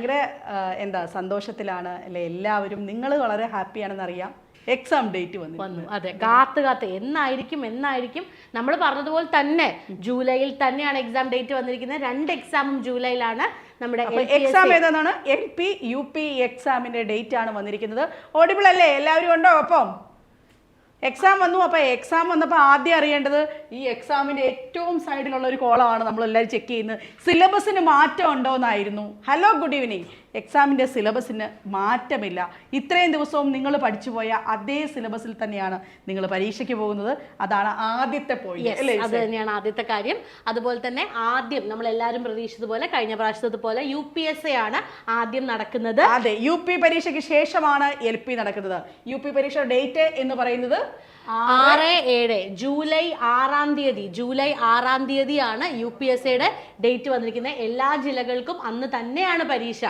ഭയങ്കര എന്താ സന്തോഷത്തിലാണ് അല്ലെ? എല്ലാവരും നിങ്ങൾ വളരെ ഹാപ്പിയാണെന്ന് അറിയാം എക്സാം ഡേറ്റ് വന്നു. വന്നു അതെ. കാത്ത് കാത്ത്. എന്നായിരിക്കും എന്നായിരിക്കും. നമ്മൾ പറഞ്ഞതുപോലെ തന്നെ ജൂലൈയിൽ തന്നെയാണ് എക്സാം ഡേറ്റ് വന്നിരിക്കുന്നത്. രണ്ട് എക്സാമും ജൂലൈയിലാണ് നമ്മുടെ എക്സാം ഏതാണ് എൽ പി യു പി എക്സാമിന്റെ ഡേറ്റ് ആണ് വന്നിരിക്കുന്നത്. ഓഡിബിൾ അല്ലേ? എല്ലാവരും ഉണ്ടോ? അപ്പം എക്സാം വന്നു. അപ്പൊ എക്സാം വന്നപ്പോൾ ആദ്യം അറിയേണ്ടത് ഈ എക്സാമിന്റെ ഏറ്റവും സൈഡിലുള്ള ഒരു കോളമാണ് നമ്മൾ എല്ലാവരും ചെക്ക് ചെയ്യുന്നത്. സിലബസിന് മാറ്റം ഉണ്ടോ എന്നായിരുന്നു. ഹലോ ഗുഡ് ഈവനിങ് എക്സാമിന്റെ സിലബസിന് മാറ്റമില്ല. ഇത്രയും ദിവസവും നിങ്ങൾ പഠിച്ചു പോയ അതേ സിലബസിൽ തന്നെയാണ് നിങ്ങൾ പരീക്ഷയ്ക്ക് പോകുന്നത്. അതാണ് ആദ്യത്തെ പോയിന്റ് അത് തന്നെയാണ് ആദ്യത്തെ കാര്യം. അതുപോലെ തന്നെ ആദ്യം നമ്മൾ എല്ലാവരും പ്രതീക്ഷിച്ചതുപോലെ കഴിഞ്ഞ പ്രാവശ്യത്തെ പോലെ യു പി എസ് എ ആണ് ആദ്യം നടക്കുന്നത്. അതെ യു പി പരീക്ഷയ്ക്ക് ശേഷമാണ് എൽ പി നടക്കുന്നത്. യു പി പരീക്ഷ ഡേറ്റ് എന്ന് പറയുന്നത് ആറ് ഏഴ് ജൂലൈ ആറാം തീയതി ജൂലൈ ആറാം തീയതിയാണ് യു പി എസ് എയുടെ ഡേറ്റ് വന്നിരിക്കുന്നത്. എല്ലാ ജില്ലകൾക്കും അന്ന് തന്നെയാണ് പരീക്ഷ.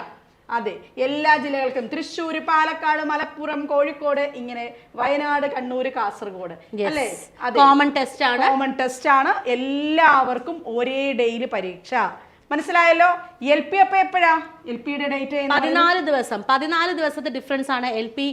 അതെ എല്ലാ ജില്ലകൾക്കും തൃശ്ശൂർ പാലക്കാട് മലപ്പുറം കോഴിക്കോട് ഇങ്ങനെ വയനാട് കണ്ണൂർ കാസർഗോഡ്. അല്ലേ? കോമൺ ടെസ്റ്റ് ആണ്. കോമൺ ടെസ്റ്റ് ആണ്. എല്ലാവർക്കും ഒരേ ഡേയിൽ പരീക്ഷ. മനസ്സിലായല്ലോ? എൽ പി അപ്പൊ എപ്പോഴാ? എൽ പിയുടെ ഡേറ്റ് പതിനാല് ദിവസം. പതിനാല് ദിവസത്തെ ഡിഫറൻസ് ആണ് എൽ പി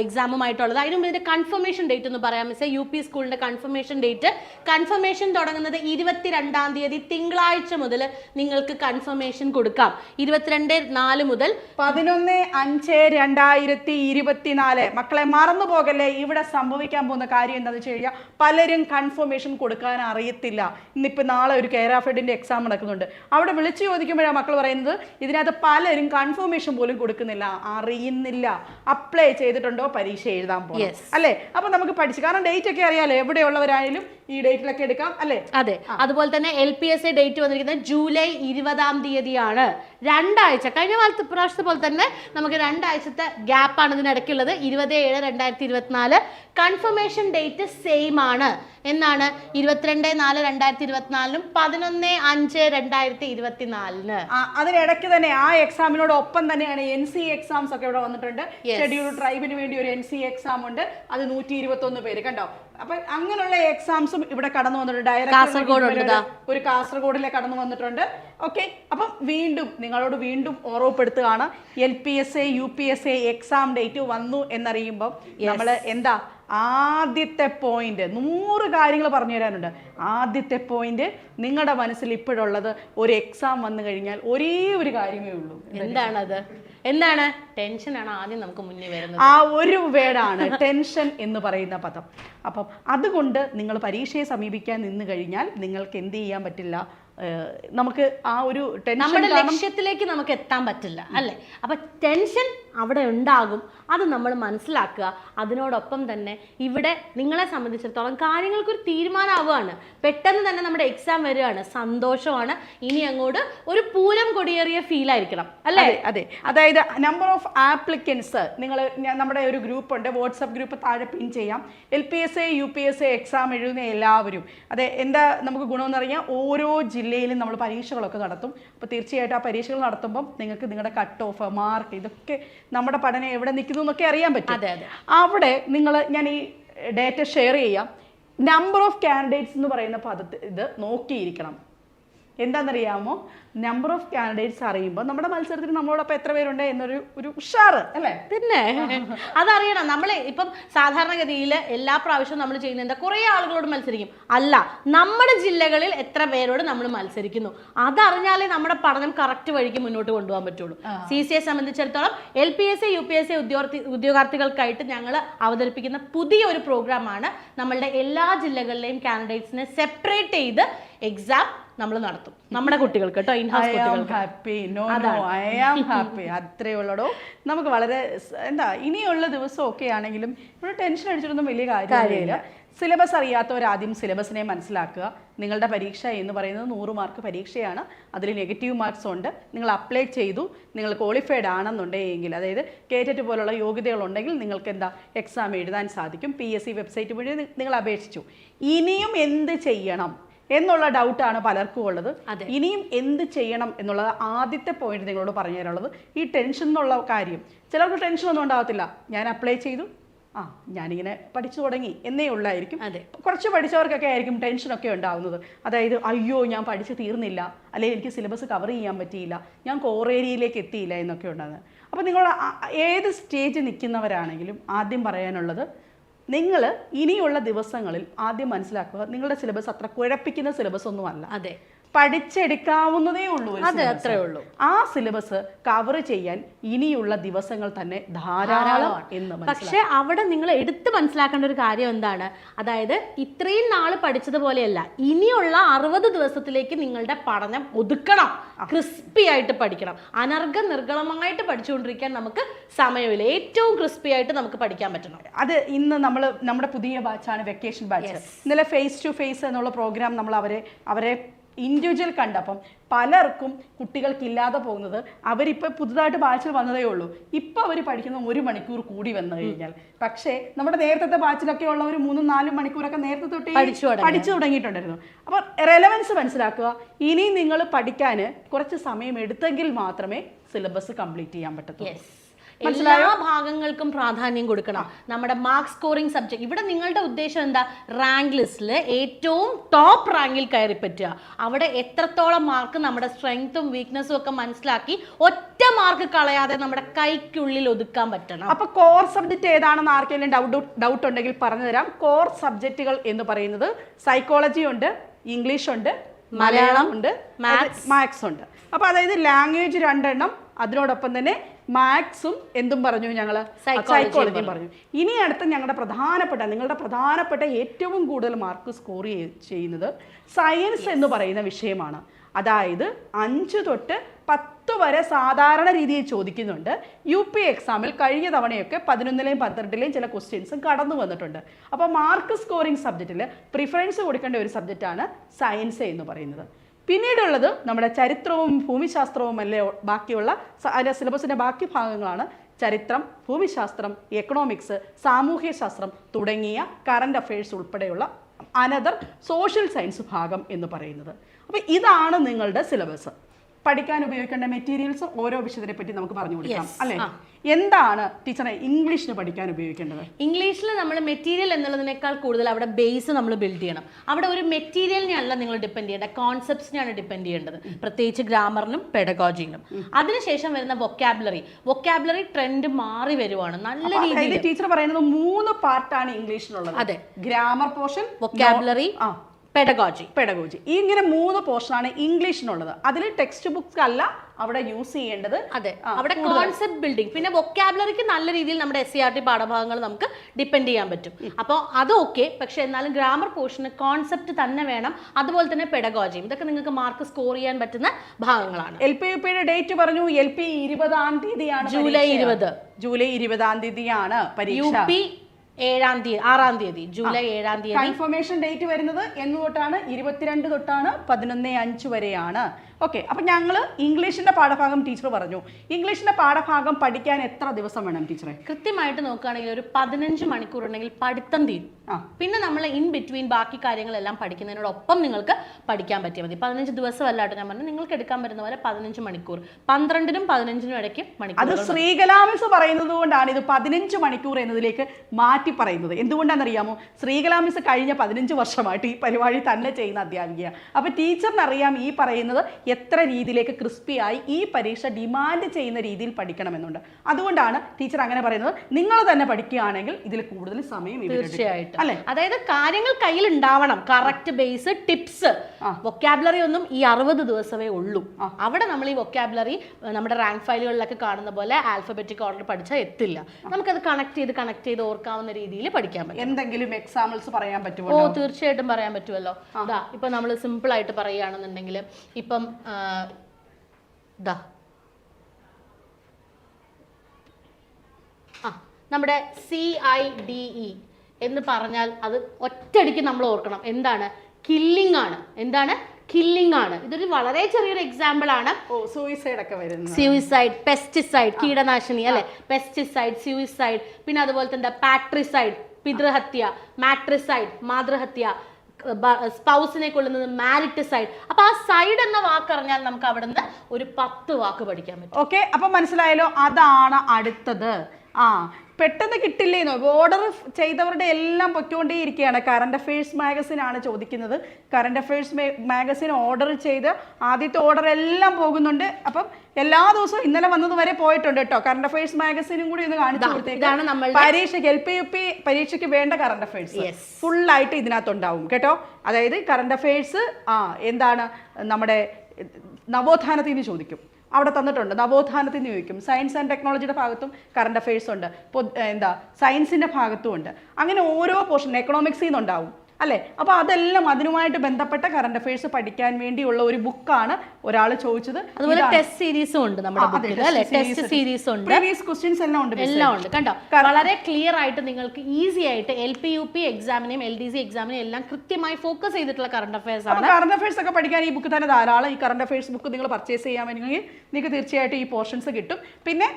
എക്സാമുമായിട്ടുള്ളത് അതിന് മുമ്പ് ഇതിന്റെ കൺഫർമേഷൻ ഡേറ്റ് ഒന്ന് പറയാം മിസ്സേ. യു പി സ്കൂളിന്റെ കൺഫർമേഷൻ ഡേറ്റ് കൺഫർമേഷൻ തുടങ്ങുന്നത് ഇരുപത്തിരണ്ടാം തീയതി തിങ്കളാഴ്ച മുതൽ നിങ്ങൾക്ക് കൺഫർമേഷൻ കൊടുക്കാം. ഇരുപത്തിരണ്ട് നാല് മുതൽ പതിനൊന്ന് അഞ്ച് രണ്ടായിരത്തി ഇരുപത്തിനാല്. മക്കളെ മറന്നു പോകല്ലേ? ഇവിടെ സംഭവിക്കാൻ പോകുന്ന കാര്യം എന്താണെന്ന് വെച്ച് കഴിഞ്ഞാൽ പലരും കൺഫർമേഷൻ കൊടുക്കാൻ അറിയത്തില്ല. ഇന്നിപ്പോൾ നാളെ ഒരു കെയർ ഓഫ് എക്സാം നടക്കുന്നുണ്ട്. അവിടെ വിളിച്ചു ചോദിക്കുമ്പോഴാണ് മക്കൾ പറയുന്നത് ഇതിനകത്ത് പലരും കൺഫർമേഷൻ പോലും കൊടുക്കുന്നില്ല. അറിയുന്നില്ല. അപ്ലൈ ചെയ്തിട്ടുണ്ടോ? പരീക്ഷ എഴുതാൻ പോകും അല്ലെ? അപ്പൊ നമുക്ക് പഠിച്ചു. കാരണം ഡേറ്റ് ഒക്കെ അറിയാലോ? എവിടെയുള്ളവരായാലും ഈ ഡേറ്റിലൊക്കെ എടുക്കാം അല്ലേ? അതെ. അതുപോലെ തന്നെ L P S A date വന്നിരിക്കുന്നത് ജൂലൈ ഇരുപതാം തീയതിയാണ്. രണ്ടാഴ്ച കഴിഞ്ഞ കാലത്ത് പ്രാവശ്യത്തെ പോലെ തന്നെ നമുക്ക് രണ്ടാഴ്ചത്തെ ഗ്യാപ്പാണ് ഇതിനിടയ്ക്കുള്ളത്. ഇരുപത് ഏഴ് രണ്ടായിരത്തി ഇരുപത്തിനാല്. കൺഫർമേഷൻ ഡേറ്റ് സെയിം ആണ്. എന്നാണ് ഇരുപത്തിരണ്ട് നാല് രണ്ടായിരത്തി ഇരുപത്തിനാലിനും പതിനൊന്ന് അഞ്ച് രണ്ടായിരത്തി ഇരുപത്തിനാലിന്. അതിനിടയ്ക്ക് തന്നെ ആ എക്സാമിനോട് ഒപ്പം തന്നെയാണ് എൻ സി എക്സാംസ് ഒക്കെ ഇവിടെ വന്നിട്ടുണ്ട്. ഷെഡ്യൂൾ ട്രൈബിന് വേണ്ടി ഒരു എൻ സി എക്സാം ഉണ്ട്. അത് നൂറ്റി ഇരുപത്തി ഒന്ന് പേര്. കണ്ടോ? അപ്പൊ അങ്ങനെയുള്ള എക്സാംസും ഇവിടെ കടന്നു വന്നിട്ടുണ്ട്. ഡയറക്റ്റ്. ഒരു കാസർഗോഡിലെ കടന്നു വന്നിട്ടുണ്ട്. ഓക്കെ അപ്പം വീണ്ടും നിങ്ങളോട് വീണ്ടും ഓർമ്മപ്പെടുത്തുകയാണ്. L P S A U P S A exam date വന്നു എന്നറിയുമ്പോൾ നമ്മൾ എന്താ? ആദ്യത്തെ പോയിന്റ് നൂറ് കാര്യങ്ങൾ പറഞ്ഞു തരാനുണ്ട്. ആദ്യത്തെ പോയിന്റ് നിങ്ങളുടെ മനസ്സിൽ ഇപ്പോഴുള്ളത് ഒരു എക്സാം വന്നു കഴിഞ്ഞാൽ ഒരേ ഒരു കാര്യമേ ഉള്ളൂ. എന്താണത്? എന്താണ്? ടെൻഷൻ ആണ് ആദ്യം നമുക്ക് മുന്നിൽ വരുന്നത്. ആ ഒരു വേർഡാണ് ടെൻഷൻ എന്ന് പറയുന്ന പദം. അപ്പം അതുകൊണ്ട് നിങ്ങൾ പരീക്ഷയെ സമീപിക്കാൻ നിന്ന് കഴിഞ്ഞാൽ നിങ്ങൾക്ക് എന്ത് ചെയ്യാൻ പറ്റില്ല? നമുക്ക് ആ ഒരു ടെൻഷൻ നമ്മുടെ ലക്ഷ്യത്തിലേക്ക് നമുക്ക് എത്താൻ പറ്റില്ല അല്ലേ? അപ്പൊ ടെൻഷൻ അവിടെ ഉണ്ടാകും. അത് നമ്മൾ മനസ്സിലാക്കുക. അതിനോടൊപ്പം തന്നെ ഇവിടെ നിങ്ങളെ സംബന്ധിച്ചിടത്തോളം കാര്യങ്ങൾക്കൊരു തീരുമാനമാവുകയാണ്. പെട്ടെന്ന് തന്നെ നമ്മുടെ എക്സാം വരികയാണ്. സന്തോഷമാണ്. ഇനി അങ്ങോട്ട് ഒരു പൂരം കൊടിയേറിയ ഫീൽ ആയിരിക്കണം. അല്ലേ? അതെ അതെ. അതായത് നമ്പർ ഓഫ് ആപ്ലിക്കൻസ് നിങ്ങൾ നമ്മുടെ ഒരു ഗ്രൂപ്പ് ഉണ്ട്. വാട്സപ്പ് ഗ്രൂപ്പ് താഴെ പിൻ ചെയ്യാം. L P S A U P S A exam എഴുതുന്ന എല്ലാവരും. അതെ എന്താ നമുക്ക് ഗുണമെന്ന് അറിയാം ഓരോ ജില്ലയിലും നമ്മൾ പരീക്ഷകളൊക്കെ നടത്തും. അപ്പോൾ തീർച്ചയായിട്ടും ആ പരീക്ഷകൾ നടത്തുമ്പം നിങ്ങൾക്ക് നിങ്ങളുടെ കട്ട് ഓഫ് മാർക്ക് ഇതൊക്കെ നമ്മുടെ പഠനം എവിടെ നിൽക്കുന്നു എന്നൊക്കെ അറിയാൻ പറ്റും. അവിടെ നിങ്ങൾ ഞാൻ ഈ ഡേറ്റ ഷെയർ ചെയ്യാം. നമ്പർ ഓഫ് കാൻഡിഡേറ്റ്സ് എന്ന് പറയുന്ന പദത്തിൽ ഇത് നോക്കിയിരിക്കണം. എന്താണെന്നറിയാമോ? നമ്പർ ഓഫ് കാൻഡിഡേറ്റ്സ് അറിയുമ്പോൾ നമ്മുടെ മത്സരത്തിൽ നമ്മളോടൊപ്പം എത്ര പേരുണ്ട് എന്നൊരു ഒരു ഉഷാറ് അല്ലേ? പിന്നെ അതറിയണം. നമ്മൾ ഇപ്പം സാധാരണഗതിയിൽ എല്ലാ പ്രാവശ്യവും നമ്മൾ ചെയ്യുന്നത് എന്താ? കുറേ ആളുകളോട് മത്സരിക്കും. അല്ല നമ്മുടെ ജില്ലകളിൽ എത്ര പേരോട് നമ്മൾ മത്സരിക്കുന്നു? അതറിഞ്ഞാലേ നമ്മുടെ പഠനം കറക്റ്റ് വഴിക്ക് മുന്നോട്ട് കൊണ്ടുപോകാൻ പറ്റുള്ളൂ. സി സി എ സംബന്ധിച്ചിടത്തോളം L P S A U P S A ഉദ്യോഗാർത്ഥി ഉദ്യോഗാർത്ഥികൾക്കായിട്ട് ഞങ്ങൾ അവതരിപ്പിക്കുന്ന പുതിയ ഒരു പ്രോഗ്രാമാണ് നമ്മളുടെ എല്ലാ ജില്ലകളിലെയും കാൻഡിഡേറ്റ്സിനെ സെപ്പറേറ്റ് ചെയ്ത് എക്സാം നമ്മൾ നടത്തും. നമ്മുടെ കുട്ടികൾക്ക് കേട്ടോ in house happy no no I am happy അത്രേ ഉള്ളടോ. നമുക്ക് വളരെ എന്താ ഇനിയുള്ള ദിവസം ഒക്കെ ആണെങ്കിലും ഇവിടെ ടെൻഷൻ അടിച്ചിട്ടൊന്നും വലിയ കാര്യമില്ല. സിലബസ് അറിയാത്തവരാദ്യം സിലബസിനെ മനസ്സിലാക്കുക. നിങ്ങളുടെ പരീക്ഷ എന്ന് പറയുന്നത് നൂറ് മാർക്ക് പരീക്ഷയാണ്. അതിൽ നെഗറ്റീവ് മാർക്സ് ഉണ്ട്. നിങ്ങൾ അപ്ലൈ ചെയ്തു. നിങ്ങൾ ക്വാളിഫൈഡ് ആണെന്നുണ്ടെങ്കിൽ അതായത് കേറ്ററ്റ് പോലുള്ള യോഗ്യതകളുണ്ടെങ്കിൽ നിങ്ങൾക്ക് എന്താ എക്സാം എഴുതാൻ സാധിക്കും. പി എസ് സി വെബ്സൈറ്റ് വഴി നിങ്ങൾ അപേക്ഷിച്ചു. ഇനിയും എന്ത് ചെയ്യണം? എന്നുള്ള ഡൗട്ടാണ് പലർക്കും ഉള്ളത്. ഇനിയും എന്ത് ചെയ്യണം എന്നുള്ളത് ആദ്യത്തെ പോയിന്റ് നിങ്ങളോട് പറഞ്ഞു തരാനുള്ളത് ഈ ടെൻഷൻ എന്നുള്ള കാര്യം. ചിലർക്ക് ടെൻഷൻ ഒന്നും ഉണ്ടാകത്തില്ല. ഞാൻ അപ്ലൈ ചെയ്തു. ആ ഞാനിങ്ങനെ പഠിച്ചു തുടങ്ങി. എന്നേ ഉള്ളായിരിക്കും. അതെ. കുറച്ച് പഠിച്ചവർക്കൊക്കെ ആയിരിക്കും ടെൻഷനൊക്കെ ഉണ്ടാവുന്നത്. അതായത് അയ്യോ ഞാൻ പഠിച്ച് തീർന്നില്ല. അല്ലെങ്കിൽ എനിക്ക് സിലബസ് കവർ ചെയ്യാൻ പറ്റിയില്ല. ഞാൻ കോർ ഏരിയയിലേക്ക് എത്തിയില്ല എന്നൊക്കെ ഉണ്ടാകുന്നത് അപ്പോൾ നിങ്ങൾ ഏത് സ്റ്റേജ് നിൽക്കുന്നവരാണെങ്കിലും ആദ്യം പറയാനുള്ളത് നിങ്ങൾ ഇനിയുള്ള ദിവസങ്ങളിൽ ആദ്യം മനസ്സിലാക്കുക നിങ്ങളുടെ സിലബസ് അത്ര കുഴപ്പിക്കുന്ന സിലബസ് ഒന്നും അല്ല. അതെ. പഠിച്ചെടുക്കാവുന്നതേ ഉള്ളൂ അതെ, അത്രേ ഉള്ളൂ. ആ സിലബസ് കവർ ചെയ്യാൻ ഇനിയുള്ള ദിവസങ്ങൾ തന്നെ ധാരാളം എന്ന് പക്ഷെ അവിടെ നിങ്ങൾ എടുത്ത് മനസ്സിലാക്കേണ്ട ഒരു കാര്യം എന്താണ്? അതായത് ഇത്രയും നാൾ പഠിച്ചതുപോലെയല്ല ഇനിയുള്ള അറുപത് ദിവസത്തിലേക്ക് നിങ്ങളുടെ പഠനം ഒതുക്കണം. ക്രിസ്പി ആയിട്ട് പഠിക്കണം. അനർഘ നിർഗളമായിട്ട് പഠിച്ചുകൊണ്ടിരിക്കാൻ നമുക്ക് സമയമില്ല. ഏറ്റവും ക്രിസ്പി ആയിട്ട് നമുക്ക് പഠിക്കാൻ പറ്റണം. അത് ഇന്ന് നമ്മൾ നമ്മുടെ പുതിയ ബാച്ചാണ് വെക്കേഷൻ ബാച്ച് ഇന്നലെ ഫേസ് ടു ഫേസ് എന്നുള്ള പ്രോഗ്രാം നമ്മൾ അവരെ അവരെ ഇൻഡിവിജ്വൽ കണ്ടപ്പം പലർക്കും കുട്ടികൾക്കില്ലാതെ പോകുന്നത് അവരിപ്പോൾ പുതുതായിട്ട് ബാച്ചിൽ വന്നതേ ഉള്ളൂ. ഇപ്പോൾ അവർ പഠിക്കുന്ന ഒരു മണിക്കൂർ കൂടി വന്നു കഴിഞ്ഞാൽ. പക്ഷേ നമ്മുടെ നേരത്തെ ബാച്ചിലൊക്കെ ഉള്ള ഒരു മൂന്നും നാലും മണിക്കൂറൊക്കെ നേരത്തെ തൊട്ട് പഠിച്ചു തുടങ്ങി. തുടങ്ങിയിട്ടുണ്ടായിരുന്നു. അപ്പോൾ റെലവൻസ് മനസ്സിലാക്കുക. ഇനി നിങ്ങൾ പഠിക്കാൻ കുറച്ച് സമയം എടുത്തെങ്കിൽ മാത്രമേ സിലബസ് കംപ്ലീറ്റ് ചെയ്യാൻ പറ്റത്തുള്ളൂ. എല്ലാ ഭാഗങ്ങൾക്കും പ്രാധാന്യം കൊടുക്കണം. നമ്മുടെ മാർക്ക് സ്കോറിംഗ് സബ്ജക്ട് ഇവിടെ നിങ്ങളുടെ ഉദ്ദേശം എന്താ? റാങ്ക് ലിസ്റ്റിൽ ഏറ്റവും ടോപ്പ് റാങ്കിൽ കയറി പറ്റുക. അവിടെ എത്രത്തോളം മാർക്ക് നമ്മുടെ സ്ട്രെങ്ത്തും വീക്ക്നെസ്സും ഒക്കെ മനസ്സിലാക്കി ഒറ്റ മാർക്ക് കളയാതെ നമ്മുടെ കൈക്കുള്ളിൽ ഒതുക്കാൻ പറ്റണം. അപ്പൊ കോർ സബ്ജക്ട് ഏതാണെന്ന് ആർക്കെങ്കിലും ഡൗട്ട് ഡൗട്ട് ഉണ്ടെങ്കിൽ പറഞ്ഞു തരാം. കോർ സബ്ജക്റ്റുകൾ എന്ന് പറയുന്നത് സൈക്കോളജി ഉണ്ട് ഇംഗ്ലീഷ് ഉണ്ട് മലയാളം ഉണ്ട് മാത്സ് ഉണ്ട്. അപ്പൊ അതായത് ലാംഗ്വേജ് രണ്ടെണ്ണം അതിനോടൊപ്പം തന്നെ മാത്സും എന്തും പറഞ്ഞു ഞങ്ങൾ സൈക്കോളജിയും പറഞ്ഞു. ഇനി അടുത്ത ഞങ്ങളുടെ പ്രധാനപ്പെട്ട നിങ്ങളുടെ പ്രധാനപ്പെട്ട ഏറ്റവും കൂടുതൽ മാർക്ക് സ്കോർ ചെയ്യുന്നത് സയൻസ് എന്ന് പറയുന്ന വിഷയമാണ്. അതായത് അഞ്ച് തൊട്ട് പത്ത് വരെ സാധാരണ രീതിയിൽ ചോദിക്കുന്നുണ്ട്. യു പി എക്സാമിൽ കഴിഞ്ഞ തവണയൊക്കെ പതിനൊന്നിലെയും പന്ത്രണ്ടിലെയും ചില ക്വസ്റ്റ്യൻസും കടന്നു വന്നിട്ടുണ്ട്. അപ്പോൾ മാർക്ക് സ്കോറിംഗ് സബ്ജക്റ്റിൽ പ്രിഫറൻസ് കൊടുക്കേണ്ട ഒരു സബ്ജക്റ്റാണ് സയൻസ് എന്ന് പറയുന്നത്. പിന്നീടുള്ളത് നമ്മുടെ ചരിത്രവും ഭൂമിശാസ്ത്രവും അല്ലേ ബാക്കിയുള്ള അതിന്റെ സിലബസിന്റെ ബാക്കി ഭാഗങ്ങളാണ് ചരിത്രം ഭൂമിശാസ്ത്രം എക്കണോമിക്സ് സാമൂഹ്യശാസ്ത്രം തുടങ്ങിയ കറണ്ട് അഫയേഴ്സ് ഉൾപ്പെടെയുള്ള അനദർ സോഷ്യൽ സയൻസ് ഭാഗം എന്ന് പറയുന്നത്. അപ്പോൾ ഇതാണ് നിങ്ങളുടെ സിലബസ് പഠിക്കാൻ ഉപയോഗിക്കേണ്ട മെറ്റീരിയൽസ് ഓരോ വിഷയത്തിനെ പറ്റി നമുക്ക് പറഞ്ഞു കൊടുക്കാം. അല്ലേ? എന്താണ് ടീച്ചറെ ഇംഗ്ലീഷിന് പഠിക്കാൻ ഉപയോഗിക്കേണ്ടത്? ഇംഗ്ലീഷിൽ നമ്മൾ മെറ്റീരിയൽ എന്നുള്ളതിനേക്കാൾ കൂടുതൽ അവിടെ ബേസ് നമ്മൾ ബിൽഡ് ചെയ്യണം. അവിടെ ഒരു മെറ്റീരിയലിനെയല്ല നിങ്ങൾ ഡിപ്പെൻഡ് ചെയ്യേണ്ട കോൺസെപ്റ്റ്സിനെയാണ് ഡിപ്പെൻഡ് ചെയ്യേണ്ടത്. പ്രത്യേകിച്ച് ഗ്രാമറിനും പെഡഗോജിനും അതിനുശേഷം വരുന്ന വൊക്കാബുലറി വൊക്കാബുലറി ട്രെൻഡ് മാറി വരുവാണ്. നല്ല രീതിയിൽ. ടീച്ചർ പറയുന്നത് മൂന്ന് പാർട്ടാണ് ഇംഗ്ലീഷിനുള്ളത് അതെ. Grammar portion vocabulary pedagogy pedagogy ഈ ഇങ്ങനെ മൂന്ന് പോർഷനാണ് ഇംഗ്ലീഷിനുള്ളത്. അതിൽ ടെക്സ്റ്റ് ബുക്സ് അല്ല അവിടെ യൂസ് ചെയ്യേണ്ടത്. അതെ. അവിടെ കോൺസെപ്റ്റ് ബിൽഡിംഗ് പിന്നെ വൊക്കാബുലറിക്ക് നല്ല രീതിയിൽ നമ്മുടെ എസ് സി ആർ ടി പാഠഭാഗങ്ങൾ നമുക്ക് ഡിപ്പെൻഡ് ചെയ്യാൻ പറ്റും. അപ്പോൾ അത് ഓക്കെ പക്ഷെ എന്നാലും ഗ്രാമർ പോർഷന് കോൺസെപ്റ്റ് തന്നെ വേണം. അതുപോലെ തന്നെ പെഡഗോജിയും ഇതൊക്കെ നിങ്ങൾക്ക് മാർക്ക് സ്കോർ ചെയ്യാൻ പറ്റുന്ന ഭാഗങ്ങളാണ്. എൽ പി യു പിയുടെ ഡേറ്റ് പറഞ്ഞു. എൽ പി ഇരുപതാം തീയതിയാണ് ജൂലൈ. ഇരുപത്. ജൂലൈ ഇരുപതാം തീയതിയാണ് യു പരീക്ഷ പി ഏഴാം തീയതി ആറാം തീയതി ജൂലൈ ഏഴാം തീയതി. കൺഫർമേഷൻ ഡേറ്റ് വരുന്നത് എന്ന് തൊട്ടാണ് ഇരുപത്തിരണ്ട് തൊട്ടാണ് പതിനൊന്ന് അഞ്ച് വരെയാണ്. ഓക്കെ അപ്പം ഞങ്ങൾ ഇംഗ്ലീഷിന്റെ പാഠഭാഗം ടീച്ചർ പറഞ്ഞു. ഇംഗ്ലീഷിന്റെ പാഠഭാഗം പഠിക്കാൻ എത്ര ദിവസം വേണം ടീച്ചറെ? കൃത്യമായിട്ട് നോക്കുകയാണെങ്കിൽ ഒരു പതിനഞ്ച് മണിക്കൂർ ഉണ്ടെങ്കിൽ പഠിത്തം തീരും. പിന്നെ നമ്മൾ ഇൻ ബിറ്റ്വീൻ ബാക്കി കാര്യങ്ങളെല്ലാം പഠിക്കുന്നതിനോടൊപ്പം നിങ്ങൾക്ക് പഠിക്കാൻ പറ്റിയാൽ മതി. പതിനഞ്ച് ദിവസം അല്ലാട്ട് ഞാൻ പറഞ്ഞു നിങ്ങൾക്ക് എടുക്കാൻ പറ്റുന്ന പോലെ പതിനഞ്ച് മണിക്കൂർ. പന്ത്രണ്ടിനും പതിനഞ്ചിനും ഇടയ്ക്ക് മണിക്കൂർ അത് ശ്രീകലാമിസ് പറയുന്നത് കൊണ്ടാണ് ഇത് പതിനഞ്ച് മണിക്കൂർ എന്നതിലേക്ക് മാറ്റി പറയുന്നത്. എന്തുകൊണ്ടാണെന്നറിയാമോ? ശ്രീകലാമിസ് കഴിഞ്ഞ പതിനഞ്ച് വർഷമായിട്ട് ഈ പരിപാടി തന്നെ ചെയ്യുന്ന അധ്യാപികയാണ് അപ്പൊ ടീച്ചറിനറിയാം ഈ പറയുന്നത് എത്ര രീതിയിലേക്ക് ക്രിസ്പിയായി ഈ പരീക്ഷ ഡിമാൻഡ് ചെയ്യുന്ന രീതിയിൽ പഠിക്കണമെന്നുണ്ട്. അതുകൊണ്ടാണ് ടീച്ചർ അങ്ങനെ പറയുന്നത്. നിങ്ങൾ തന്നെ പഠിക്കുകയാണെങ്കിൽ ഇതിൽ കൂടുതൽ സമയം. തീർച്ചയായിട്ടും. അല്ലെ? അതായത് കാര്യങ്ങൾ കയ്യിൽ ഉണ്ടാവണം കറക്റ്റ് ബേസ് ടിപ്സ് വൊക്കാബുലറി ഒന്നും ഈ അറുപത് ദിവസമേ ഉള്ളൂ. അവിടെ നമ്മൾ ഈ വൊക്കാബുലറി നമ്മുടെ റാങ്ക് ഫയലുകളിലൊക്കെ കാണുന്ന പോലെ ആൽഫബറ്റിക് ഓർഡർ പഠിച്ചാൽ എത്തില്ല. നമുക്കത് കണക്ട് ചെയ്ത് കണക്ട് ചെയ്ത് ഓർക്കാവുന്ന രീതിയിൽ പഠിക്കാൻ പറ്റും. എന്തെങ്കിലും എക്സാമ്പിൾസ് പറയാൻ പറ്റുമോ ഓ തീർച്ചയായിട്ടും പറയാൻ പറ്റുമല്ലോ. ഇപ്പൊ നമ്മൾ സിമ്പിൾ ആയിട്ട് പറയുകയാണെന്നുണ്ടെങ്കിൽ ഇപ്പം ദാ. ആ നമ്മുടെ സി ഐ ഡി ഇ എന്ന് പറഞ്ഞാൽ അത് ഒറ്റയടിക്ക് നമ്മൾ ഓർക്കണം. എന്താണ്? കില്ലിംഗ് ആണ്. എന്താണ്? കില്ലിംഗ് ആണ്. ഇതൊരു വളരെ ചെറിയൊരു എക്സാമ്പിൾ ആണ്. സൂയിസൈഡ് ഒക്കെ വരുന്നത്. സ്യൂയിസൈഡ് പെസ്റ്റിസൈഡ് കീടനാശിനി അല്ലെ? പെസ്റ്റിസൈഡ് സ്യൂയിസൈഡ് പിന്നെ അതുപോലെ തന്നെ പാട്രിസൈഡ് പിതൃഹത്യ മാട്രിസൈഡ് മാതൃഹത്യ സ്പൗസിനെ കൊള്ളുന്നത് മാരിറ്റ് സൈഡ്. അപ്പൊ ആ സൈഡ് എന്ന വാക്ക് അറിഞ്ഞാൽ നമുക്ക് അവിടെ നിന്ന് ഒരു പത്ത് വാക്ക് പഠിക്കാൻ പറ്റും. ഓക്കെ അപ്പൊ മനസ്സിലായല്ലോ അതാണ് അടുത്തത്. ആ പെട്ടെന്ന് കിട്ടില്ലേന്നോ? ഓർഡർ ചെയ്തവരുടെ എല്ലാം പൊയ്ക്കൊണ്ടേയിരിക്കുകയാണ്. കറണ്ട് അഫയേഴ്സ് മാഗസിൻ ആണ് ചോദിക്കുന്നത്. കറണ്ട് അഫയേഴ്സ് മാഗസിൻ ഓർഡർ ചെയ്ത് ആദ്യത്തെ ഓർഡർ എല്ലാം പോകുന്നുണ്ട്. അപ്പം എല്ലാ ദിവസവും ഇന്നലെ വന്നത് വരെ പോയിട്ടുണ്ട് കേട്ടോ. കറണ്ട് അഫയേഴ്സ് മാഗസിനും കൂടി ഒന്ന് കാണിച്ചു ഇതാണ് കൊടുത്തേക്ക് പരീക്ഷയ്ക്ക് എൽ പി യു പി പരീക്ഷയ്ക്ക് വേണ്ട കറണ്ട് അഫയേഴ്സ്. ഫുള്ളായിട്ട് ഇതിനകത്തുണ്ടാവും കേട്ടോ? അതായത് കറണ്ട് അഫയേഴ്സ് ആ എന്താണ് നമ്മുടെ നവോത്ഥാനത്തിന് ചോദിക്കും. അവിടെ തന്നിട്ടുണ്ട്. നവോത്ഥാനത്തിന് ചോദിക്കും. സയൻസ് ആൻഡ് ടെക്നോളജിയുടെ ഭാഗത്തും കറണ്ട് അഫയേഴ്സ് ഉണ്ട്. എന്താ? സയൻസിന്റെ ഭാഗത്തും ഉണ്ട്. അങ്ങനെ ഓരോ പോർഷൻ എക്കണോമിക്സിൽ നിന്നുണ്ടാവും അല്ലേ? അപ്പോൾ അതെല്ലാം അതിനുമായിട്ട് ബന്ധപ്പെട്ട കറണ്ട് അഫയേഴ്സ് പഠിക്കാൻ വേണ്ടിയുള്ള ഒരു ബുക്കാണ് ഒരാൾ ചോദിച്ചത്. അതുപോലെ ടെസ്റ്റ് സീരീസും ഉണ്ട് നമ്മുടെ ബുക്കിൽ അല്ലേ? ടെസ്റ്റ് സീരീസ് ഉണ്ട്. പ്രീവിയസ് ക്വസ്റ്റ്യൻസ് എല്ലാം ഉണ്ട് എല്ലാം ഉണ്ട്. കണ്ടോ? വളരെ ക്ലിയർ ആയിട്ട് നിങ്ങൾക്ക് ഈസി ആയിട്ട് എൽ പി യു പി എക്സാമിനെയും എൽ ഡി സി എക്സാമിനെയും എല്ലാം കൃത്യമായി ഫോക്കസ് ചെയ്തിട്ടുള്ള കറണ്ട് അഫയേഴ്സ് ആണ്. കറണ്ട് അഫയേഴ്സ് ഒക്കെ പഠിക്കാൻ ഈ ബുക്ക് തന്നെ ധാരാളം. ഈ കറണ്ട് അഫയേഴ്സ് ബുക്ക് നിങ്ങൾ പർച്ചേസ് ചെയ്യാൻ വേണമെങ്കിൽ നിങ്ങൾക്ക് തീർച്ചയായിട്ടും ഈ പോർഷൻസ് കിട്ടും. പിന്നെ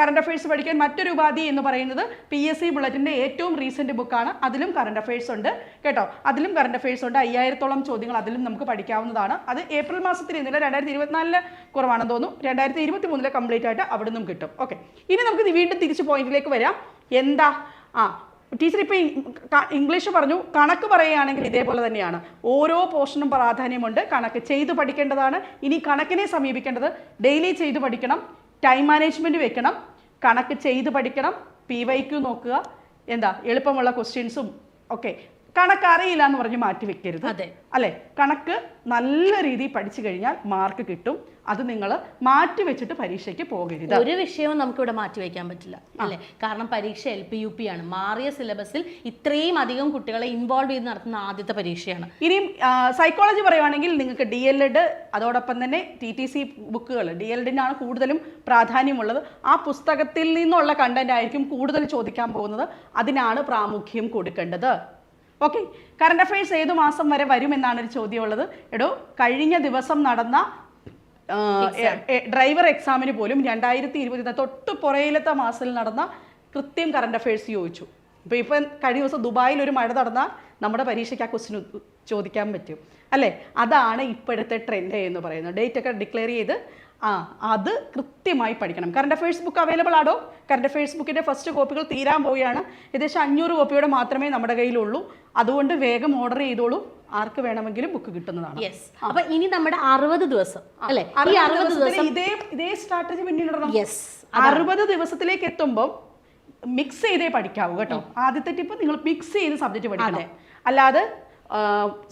കറണ്ട് അഫയേഴ്സ് പഠിക്കാൻ മറ്റൊരു ഉപാധി എന്ന് പറയുന്നത് പി എസ് സി ബുള്ളറ്റിന്റെ ഏറ്റവും റീസെന്റ് ബുക്കാണ് അതിലും കറണ്ട് അഫയേഴ്സ് ഉണ്ട്. കേട്ടോ? അതിലും കറണ്ട് അഫയേഴ്സ് ഉണ്ട്. അയ്യായിരത്തോളം ചോദ്യങ്ങൾ അതിലും നമുക്ക് പഠിക്കാവുന്നതാണ്. അത് ഏപ്രിൽ മാസത്തിൽ ഇന്നലെ രണ്ടായിരത്തി ഇരുപത്തിനാലിൽ കുറവാണെന്ന് തോന്നുന്നു. രണ്ടായിരത്തി ഇരുപത്തി മൂന്നിലെ കംപ്ലീറ്റ് ആയിട്ട് അവിടെ നിന്നും കിട്ടും. ഓക്കെ ഇനി നമുക്ക് വീണ്ടും തിരിച്ച് പോയിന്റിലേക്ക് വരാം. എന്താ? ആ ടീച്ചർ ഇപ്പോൾ ഇംഗ്ലീഷ് പറഞ്ഞു. കണക്ക് പറയുകയാണെങ്കിൽ ഇതേപോലെ തന്നെയാണ്. ഓരോ പോർഷനും പ്രാധാന്യമുണ്ട്. കണക്ക് ചെയ്തു പഠിക്കേണ്ടതാണ്. ഇനി കണക്കിനെ സമീപിക്കേണ്ടത് ഡെയിലി ചെയ്തു പഠിക്കണം. ടൈം മാനേജ്മെന്റ് വെക്കണം. കണക്ക് ചെയ്ത് പഠിക്കണം. പി വൈ ക്യു നോക്കുക. എന്താ? എളുപ്പമുള്ള ക്വസ്റ്റ്യൻസും ഒക്കെ കണക്ക് അറിയില്ല എന്ന് പറഞ്ഞ് മാറ്റി വെക്കരുത്. അല്ലെ അല്ലേ? കണക്ക് നല്ല രീതിയിൽ പഠിച്ചു കഴിഞ്ഞാൽ മാർക്ക് കിട്ടും. അത് നിങ്ങൾ മാറ്റി വെച്ചിട്ട് പരീക്ഷയ്ക്ക് പോകരുത്. ഒരു വിഷയവും നമുക്ക് ഇവിടെ മാറ്റി വയ്ക്കാൻ പറ്റില്ല. അല്ലെ? കാരണം പരീക്ഷ എൽ പി യു പി ആണ്. മാറിയ സിലബസിൽ ഇത്രയും അധികം കുട്ടികളെ ഇൻവോൾവ് ചെയ്ത് നടത്തുന്ന ആദ്യത്തെ പരീക്ഷയാണ്. ഇനിയും സൈക്കോളജി പറയുവാണെങ്കിൽ നിങ്ങൾക്ക് ഡി എൽ എഡ് അതോടൊപ്പം തന്നെ ടി ടി സി ബുക്കുകൾ ഡി എൽ എഡിനാണ് കൂടുതലും പ്രാധാന്യമുള്ളത്. ആ പുസ്തകത്തിൽ നിന്നുള്ള കണ്ടന്റ് ആയിരിക്കും കൂടുതൽ ചോദിക്കാൻ പോകുന്നത്. അതിനാണ് പ്രാമുഖ്യം കൊടുക്കേണ്ടത്. ഓക്കെ കറണ്ട് അഫയേഴ്സ് ഏത് മാസം വരെ വരുമെന്നാണ് ഒരു ചോദ്യമുള്ളത്. എടോ കഴിഞ്ഞ ദിവസം നടന്ന ഡ്രൈവർ എക്സാമിന് പോലും രണ്ടായിരത്തി ഇരുപത്തി തൊട്ട് പുറയിലത്തെ മാസത്തിൽ നടന്ന കൃത്യം കറണ്ട് അഫയേഴ്സ് ചോദിച്ചു. ഇപ്പോൾ ഇപ്പം കഴിഞ്ഞ ദിവസം ദുബായിൽ ഒരു മഴ നടന്നാൽ നമ്മുടെ പരീക്ഷയ്ക്ക് ആ ക്വസ്റ്റിന് ചോദിക്കാൻ പറ്റും. അല്ലേ? അതാണ് ഇപ്പോഴത്തെ ട്രെൻഡ് എന്ന് പറയുന്നത്. ഡേറ്റ് ഒക്കെ ഡിക്ലെയർ ചെയ്ത് ആ അത് കൃത്യമായി പഠിക്കണം. കറണ്ട് അഫയേഴ്സ് ബുക്ക് അവൈലബിൾ ആണോ? കറണ്ട് അഫയേഴ്സ് ബുക്കിന്റെ ഫസ്റ്റ് കോപ്പികൾ തീരാൻ പോവുകയാണ്. ഏകദേശം അഞ്ഞൂറ് കോപ്പിയോടെ മാത്രമേ നമ്മുടെ കയ്യിലുള്ളൂ. അതുകൊണ്ട് വേഗം ഓർഡർ ചെയ്തോളൂ. ആർക്ക് വേണമെങ്കിലും ബുക്ക് കിട്ടുന്നതാണ്. യെസ് അപ്പൊ ഇനി നമ്മുടെ അറുപത് ദിവസം അല്ലെ? ഈ അറുപത് ദിവസം ഇതേ ഇതേ സ്ട്രാറ്റജി പിന്നിടണം. യെസ് അറുപത് ദിവസത്തിലേക്ക് എത്തുമ്പോൾ മിക്സ് ചെയ്തേ പഠിക്കാവൂ കേട്ടോ. ആദ്യത്തെ ടിപ്പ് നിങ്ങൾ മിക്സ് ചെയ്ത് സബ്ജക്റ്റ് പഠിക്കണം. അല്ലാതെ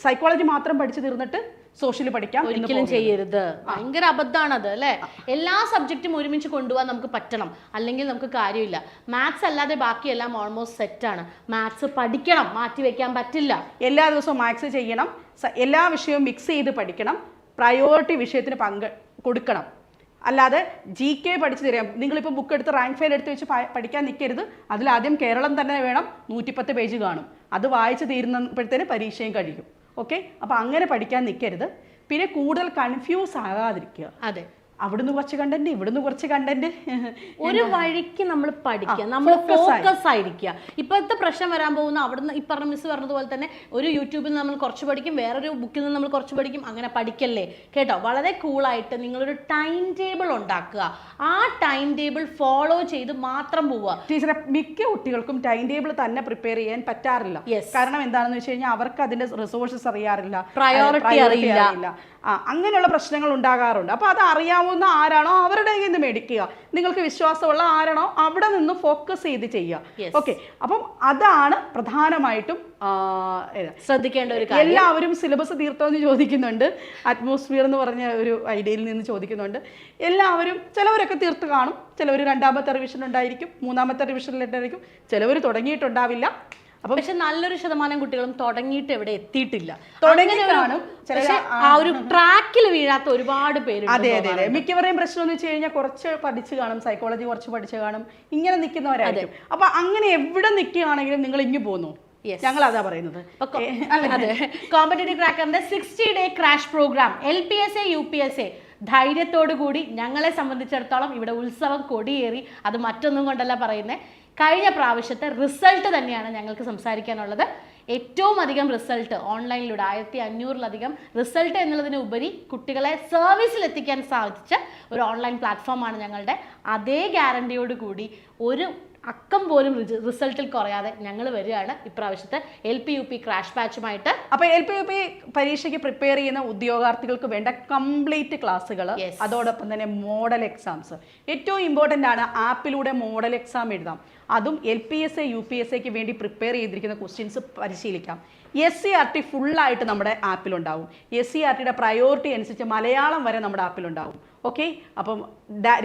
സൈക്കോളജി മാത്രം പഠിച്ചു തീർന്നിട്ട് സോഷ്യൽ പഠിക്കാം ഒരിക്കലും ചെയ്യരുത്. ഭയങ്കര അബദ്ധമാണത് അല്ലെ? എല്ലാ സബ്ജക്റ്റും ഒരുമിച്ച് കൊണ്ടുപോകാൻ നമുക്ക് പറ്റണം. അല്ലെങ്കിൽ നമുക്ക് കാര്യമില്ല. മാത്സ് അല്ലാതെ ബാക്കിയെല്ലാം ഓൾമോസ്റ്റ് സെറ്റ് ആണ്. മാത്സ് പഠിക്കണം. മാറ്റി വെക്കാൻ പറ്റില്ല. എല്ലാ ദിവസവും മാത്സ് ചെയ്യണം. എല്ലാ വിഷയവും മിക്സ് ചെയ്ത് പഠിക്കണം. പ്രയോറിറ്റി വിഷയത്തിന് പങ്ക് കൊടുക്കണം. അല്ലാതെ ജി കെ പഠിച്ചു തരാം. നിങ്ങളിപ്പോൾ ബുക്ക് എടുത്ത് റാങ്ക് ഫയൽ എടുത്ത് വെച്ച് പഠിക്കാൻ നിൽക്കരുത് അതിലാദ്യം കേരളം തന്നെ വേണം നൂറ്റിപ്പത്ത് പേജ് കാണും. അത് വായിച്ച് തീരുന്നപ്പോഴത്തേന് പരീക്ഷയും കഴിയും. ഓക്കെ അപ്പോൾ അങ്ങനെ പഠിക്കാൻ നിൽക്കരുത് പിന്നെ കൂടുതൽ കൺഫ്യൂസ് ആകാതിരിക്കുക. അതെ. അവിടുന്ന് കുറച്ച് കണ്ടന്റ് ഇവിടുന്ന് കുറച്ച് കണ്ടന്റ് ഒരു വഴിക്ക് നമ്മൾ പഠിക്കുക നമ്മൾ ഫോക്കസ് ആയിരിക്കുക. ഇപ്പോഴത്തെ പ്രശ്നം വരാൻ പോകുന്ന അവിടുന്ന് ഈ പറഞ്ഞ മിസ് പറഞ്ഞതുപോലെ തന്നെ ഒരു യൂട്യൂബിൽ നിന്ന് നമ്മൾ കുറച്ച് പഠിക്കും വേറൊരു ബുക്കിൽ നിന്ന് നമ്മൾ കുറച്ച് പഠിക്കും അങ്ങനെ പഠിക്കല്ലേ? കേട്ടോ? വളരെ കൂളായിട്ട് നിങ്ങളൊരു ടൈം ടേബിൾ ഉണ്ടാക്കുക. ആ ടൈം ടേബിൾ ഫോളോ ചെയ്ത് മാത്രം പോവുക. ടീച്ചറെ മിക്ക കുട്ടികൾക്കും ടൈം ടേബിൾ തന്നെ പ്രിപ്പയർ ചെയ്യാൻ പറ്റാറില്ല. കാരണം എന്താണെന്ന് വെച്ച് കഴിഞ്ഞാൽ അവർക്ക് അതിന്റെ റിസോഴ്സസ് അറിയാറില്ല. Priority അറിയില്ല. അങ്ങനെയുള്ള പ്രശ്നങ്ങൾ ഉണ്ടാകാറുണ്ട്. അപ്പോൾ അത് അറിയാവുന്ന ആരാണോ അവരുടെ കയ്യിൽ നിന്ന് മേടിക്കുക. നിങ്ങൾക്ക് വിശ്വാസമുള്ള ആരാണോ അവിടെ നിന്ന് ഫോക്കസ് ചെയ്ത് ചെയ്യുക. ഓക്കെ അപ്പം അതാണ് പ്രധാനമായിട്ടും? ശ്രദ്ധിക്കേണ്ട ഒരു എല്ലാവരും സിലബസ് തീർത്തോ എന്ന് ചോദിക്കുന്നുണ്ട്. അറ്റ്മോസ്ഫിയർ എന്ന് പറഞ്ഞ ഒരു ഐഡിയയിൽ നിന്ന് ചോദിക്കുന്നുണ്ട്. എല്ലാവരും ചിലവരൊക്കെ തീർത്ത് കാണും. ചിലവർ രണ്ടാമത്തെ റിവിഷൻ ഉണ്ടായിരിക്കും മൂന്നാമത്തെ റിവിഷനിലുണ്ടായിരിക്കും ചിലവർ തുടങ്ങിയിട്ടുണ്ടാവില്ല. അപ്പം പക്ഷെ നല്ലൊരു ശതമാനം കുട്ടികളും തുടങ്ങിയിട്ട് എവിടെ എത്തിയിട്ടില്ല. പക്ഷെ ആ ഒരു ട്രാക്കിൽ വീഴാത്ത ഒരുപാട് പേര് അതെ അതെ അതെ. മിക്കവരെയും പ്രശ്നം എന്ന് വെച്ച് കഴിഞ്ഞാൽ കുറച്ച് പഠിച്ചു കാണും സൈക്കോളജി കുറച്ച് പഠിച്ചു കാണും ഇങ്ങനെ നിൽക്കുന്നവരായിരിക്കും. അപ്പൊ അങ്ങനെ എവിടെ നിൽക്കുകയാണെങ്കിലും നിങ്ങൾ ഇങ്ങു പോന്നു. ഞങ്ങൾ അതാ പറയുന്നത്. അതെ. Competitive ക്രാക്കറിന്റെ sixty day crash programme L P S A U P S A ധൈര്യത്തോടു കൂടി ഞങ്ങളെ സംബന്ധിച്ചിടത്തോളം ഇവിടെ ഉത്സവം കൊടിയേറി അത് മറ്റൊന്നും കൊണ്ടല്ല പറയുന്നത് കഴിഞ്ഞ പ്രാവശ്യത്തെ റിസൾട്ട് തന്നെയാണ് ഞങ്ങൾക്ക് സംസാരിക്കാനുള്ളത്. ഏറ്റവും അധികം റിസൾട്ട് ഓൺലൈനിലൂടെ ആയിരത്തി അഞ്ഞൂറിലധികം റിസൾട്ട് എന്നുള്ളതിന് ഉപരി കുട്ടികളെ സർവീസിൽ എത്തിക്കാൻ സാധിച്ച ഒരു ഓൺലൈൻ പ്ലാറ്റ്ഫോമാണ് ഞങ്ങളുടെ. അതേ ഗ്യാരണ്ടിയോട് കൂടി ഒരു അക്കം പോലും റിസൾട്ടിൽ കുറയാതെ ഞങ്ങൾ വരികയാണ് ഇപ്രാവശ്യത്തെ L P U P crash ബാച്ചുമായിട്ട് അപ്പൊ എൽ പി യു പി പരീക്ഷയ്ക്ക് പ്രിപ്പയർ ചെയ്യുന്ന ഉദ്യോഗാർത്ഥികൾക്ക് വേണ്ട കംപ്ലീറ്റ് ക്ലാസ്സുകൾ. അതോടൊപ്പം തന്നെ മോഡൽ എക്സാംസ് ഏറ്റവും ഇമ്പോർട്ടന്റ് ആണ് ആപ്പിലൂടെ മോഡൽ എക്സാം എഴുതാം. അതും L P S A U P S എക്ക് വേണ്ടി പ്രിപ്പയർ ചെയ്തിരിക്കുന്ന ക്വസ്റ്റ്യൻസ് പരിശീലിക്കാം. എസ് സി ആർ ടി ഫുള്ളായിട്ട് നമ്മുടെ ആപ്പിലുണ്ടാവും. എസ് സി ആർ ടിയുടെ പ്രയോറിറ്റി അനുസരിച്ച് മലയാളം വരെ നമ്മുടെ ആപ്പിലുണ്ടാവും. ഓക്കെ അപ്പം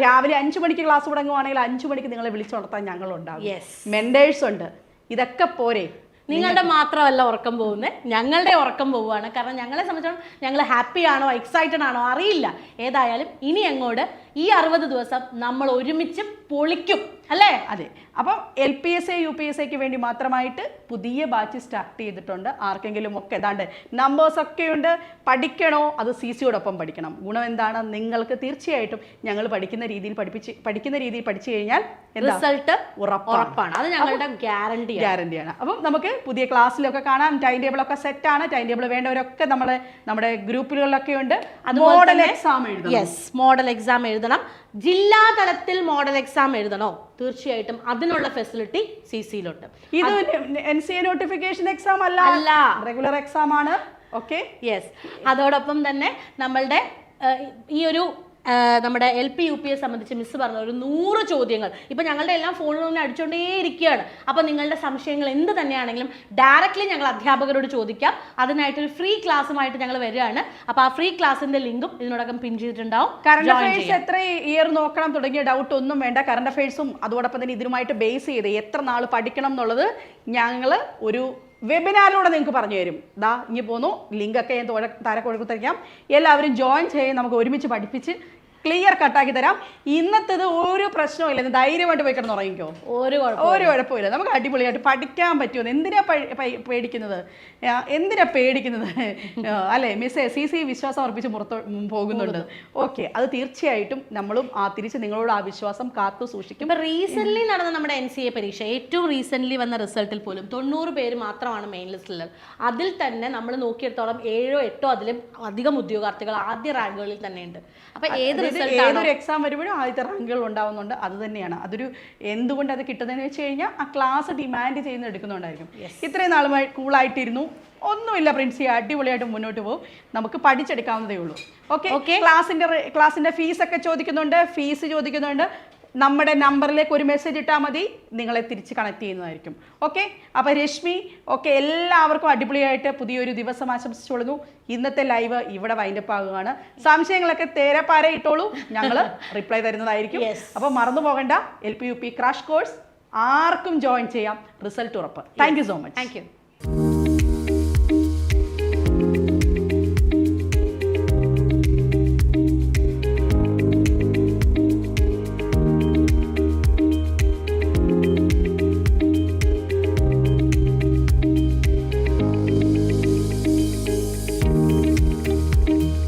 രാവിലെ അഞ്ച് മണിക്ക് ക്ലാസ് തുടങ്ങുവാണെങ്കിൽ അഞ്ച് മണിക്ക് നിങ്ങളെ വിളിച്ചുണർത്താൻ ഞങ്ങളുണ്ടാവും മെന്റേഴ്സ് മെൻഡേഴ്സ് ഉണ്ട്. ഇതൊക്കെ പോരെ. നിങ്ങളുടെ മാത്രമല്ല ഉറക്കം പോകുന്നത് ഞങ്ങളുടെ ഉറക്കം പോവുകയാണ്. കാരണം ഞങ്ങളെ സംബന്ധിച്ചോളം ഞങ്ങൾ ഹാപ്പി ആണോ എക്സൈറ്റഡ് ആണോ അറിയില്ല. ഏതായാലും ഇനി അങ്ങോട്ട് ഈ അറുപത് ദിവസം നമ്മൾ ഒരുമിച്ച് പൊളിക്കും. അല്ലേ? അതെ. അപ്പം L P S A U P S എക്ക് വേണ്ടി മാത്രമായിട്ട് പുതിയ ബാച്ച് സ്റ്റാർട്ട് ചെയ്തിട്ടുണ്ട്. ആർക്കെങ്കിലും ഒക്കെ ഏതാണ്ട് നമ്പേഴ്സ് ഒക്കെ ഉണ്ട് പഠിക്കണോ? അത് സി സിയോടൊപ്പം പഠിക്കണം. ഗുണം എന്താണ്? നിങ്ങൾക്ക് തീർച്ചയായിട്ടും ഞങ്ങൾ പഠിക്കുന്ന രീതിയിൽ പഠിപ്പിച്ച് പഠിക്കുന്ന രീതിയിൽ പഠിച്ചു കഴിഞ്ഞാൽ റിസൾട്ട് ഉറപ്പാണ്. അത് ഞങ്ങളുടെ ഗ്യാരണ്ടി ഗ്യാരണ്ടിയാണ് അപ്പം നമുക്ക് പുതിയ ക്ലാസ്സിലൊക്കെ കാണാം. ടൈം ടേബിൾ ഒക്കെ സെറ്റ് ആണ്. ടൈം ടേബിൾ വേണ്ടവരൊക്കെ നമ്മുടെ നമ്മുടെ ഗ്രൂപ്പുകളിലൊക്കെ ഉണ്ട്. മോഡൽ എക്സാം എഴുതണം. യെസ് മോഡൽ എക്സാം എഴുതണം. ജില്ലാ തലത്തിൽ മോഡൽ എക്സാം എഴുതണോ? തീർച്ചയായിട്ടും അതിനുള്ള ഫെസിലിറ്റി സി സിയിലുണ്ട്. ഇത് N C A notification exam അല്ല. അല്ല. റെഗുലർ എക്സാം ആണ്. ഓക്കെ യെസ് അതോടൊപ്പം തന്നെ നമ്മളുടെ ഈ ഒരു നമ്മുടെ L P U P A സംബന്ധിച്ച് മിസ് പറഞ്ഞ ഒരു നൂറ് ചോദ്യങ്ങൾ. ഇപ്പം ഞങ്ങളുടെ എല്ലാം ഫോണിൽ നിന്ന് അടിച്ചുകൊണ്ടേ ഇരിക്കുകയാണ്. അപ്പം നിങ്ങളുടെ സംശയങ്ങൾ എന്ത് തന്നെയാണെങ്കിലും ഡയറക്റ്റ്ലി ഞങ്ങൾ അധ്യാപകരോട് ചോദിക്കാം. അതിനായിട്ടൊരു ഫ്രീ ക്ലാസ്സുമായിട്ട് ഞങ്ങൾ വരികയാണ്. അപ്പോൾ ആ ഫ്രീ ക്ലാസ്സിന്റെ ലിങ്കും ഇതിനോടകം പിൻ ചെയ്തിട്ടുണ്ടാവും. കറണ്ട് അഫയേഴ്സ് എത്ര ഇയർ നോക്കണം തുടങ്ങിയ ഡൗട്ട് ഒന്നും വേണ്ട. കറണ്ട് അഫയേഴ്സും അതോടൊപ്പം തന്നെ ഇതിനുമായിട്ട് ബേസ് ചെയ്ത് എത്ര നാൾ പഠിക്കണം എന്നുള്ളത് ഞങ്ങൾ ഒരു വെബിനാറിലൂടെ നിങ്ങൾക്ക് പറഞ്ഞു തരും. ദാ ഇനി പോന്നു. ലിങ്കൊക്കെ ഞാൻ തോഴ താരെ. എല്ലാവരും ജോയിൻ ചെയ്ത് നമുക്ക് ഒരുമിച്ച് പഠിപ്പിച്ച് ക്ലിയർ കട്ടാക്കി തരാം. ഇന്നത്തേത് ഒരു പ്രശ്നവും ഇല്ല. ധൈര്യമായിട്ട് പോയി കിടന്ന് ഉറങ്ങിക്കോ. ഒരു ഒരു കുഴപ്പമില്ല നമുക്ക് അടിപൊളിയായിട്ട് പഠിക്കാൻ പറ്റുമെന്ന് എന്തിനാ പേടിക്കുന്നത്? എന്തിനാ പേടിക്കുന്നത്? അല്ലേ? മിസ്സേ സി സി വിശ്വാസം അർപ്പിച്ച് പുറത്ത് പോകുന്നുണ്ട്. ഓക്കെ. അത് തീർച്ചയായിട്ടും നമ്മളും ആ തിരിച്ച് നിങ്ങളോട് ആ വിശ്വാസം കാത്തു സൂക്ഷിക്കും. ഇപ്പൊ റീസെന്റ് നടന്ന നമ്മുടെ എൻ സി എ പരീക്ഷ ഏറ്റവും റീസെന്റ് വന്ന റിസൾട്ടിൽ പോലും തൊണ്ണൂറ് പേര് മാത്രമാണ് മെയിൻ ലിസ്റ്റിലുള്ളത് അതിൽ തന്നെ നമ്മൾ നോക്കിയെടുത്തോളം ഏഴോ എട്ടോ അതിലും അധികം ഉദ്യോഗാർത്ഥികൾ ആദ്യ റാങ്കുകളിൽ തന്നെയുണ്ട്. അപ്പൊ ഏത് ഏതൊരു എക്സാം വരുമ്പോഴും ആദ്യത്തെ റാങ്കുകൾ ഉണ്ടാവുന്നുണ്ട്. അത് തന്നെയാണ്. അതൊരു എന്തുകൊണ്ട് അത് കിട്ടുന്നതെന്ന് വെച്ച് കഴിഞ്ഞാൽ ആ ക്ലാസ് ഡിമാൻഡ് ചെയ്യുന്ന എടുക്കുന്നുണ്ടായിരിക്കും ഇത്രയും നാളുമായി കൂളായിട്ടിരുന്നു ഒന്നുമില്ല പ്രിൻസി. അടിപൊളിയായിട്ട് മുന്നോട്ട് പോകും. നമുക്ക് പഠിച്ചെടുക്കാവുന്നതേ ഉള്ളൂ. ഓക്കെ. ക്ലാസിന്റെ ക്ലാസിന്റെ ഫീസ് ഒക്കെ ചോദിക്കുന്നുണ്ട്. ഫീസ് ചോദിക്കുന്നുണ്ട്. നമ്മുടെ നമ്പറിലേക്ക് ഒരു മെസ്സേജ് ഇട്ടാൽ മതി. നിങ്ങളെ തിരിച്ച് കണക്ട് ചെയ്യുന്നതായിരിക്കും. ഓക്കെ അപ്പോൾ രശ്മി ഓക്കെ എല്ലാവർക്കും അടിപൊളിയായിട്ട് പുതിയൊരു ദിവസം ആശംസിച്ചോളുന്നു ഇന്നത്തെ ലൈവ് ഇവിടെ വൈൻഡപ്പ് ആകുകയാണ്. സംശയങ്ങളൊക്കെ തേരപ്പാര ഇട്ടോളൂ. ഞങ്ങൾ റിപ്ലൈ തരുന്നതായിരിക്കും. അപ്പോൾ മറന്നു പോകണ്ട. L P U P crash course ആർക്കും ജോയിൻ ചെയ്യാം. റിസൾട്ട് ഉറപ്പ്. Thank you so much thank you